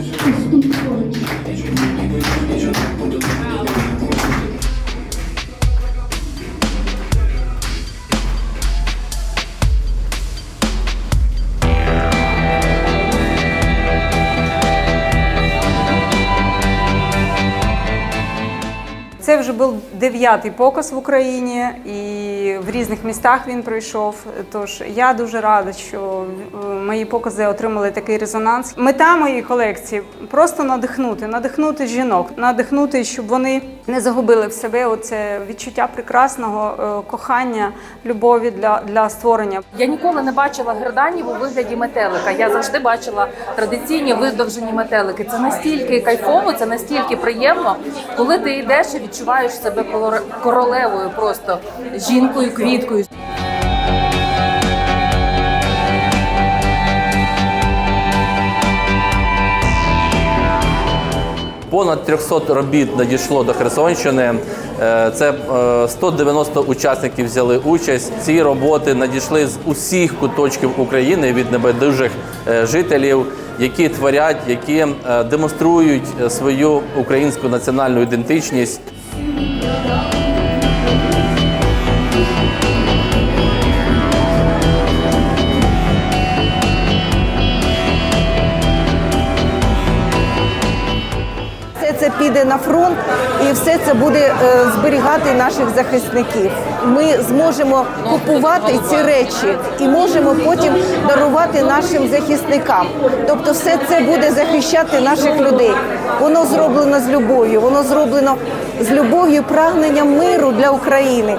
Thank you. Це вже був дев'ятий показ в Україні, і в різних містах він пройшов. Тож я дуже рада, що е, мої покази отримали такий резонанс. Мета моєї колекції просто надихнути, надихнути жінок, надихнути, щоб вони не загубили в себе оце відчуття прекрасного е, кохання, любові для, для створення. Я ніколи не бачила герданів у вигляді метелика. Я завжди бачила традиційні видовжені метелики. Це настільки кайфово, це настільки приємно, коли ти йдеш і відчуваєш себе колор- королевою, просто жінкою, квіткою. Понад 300 робіт надійшло до Херсонщини. Е, Це е, 190 учасників взяли участь. Ці роботи надійшли з усіх куточків України від небайдужих е, жителів, які творять, які е, демонструють е, свою українську національну ідентичність. Це піде на фронт і все це буде е, зберігати наших захисників. Ми зможемо купувати ці речі і можемо потім дарувати нашим захисникам. Тобто, все це буде захищати наших людей. Воно зроблено з любов'ю, воно зроблено з любов'ю, прагненням миру для України.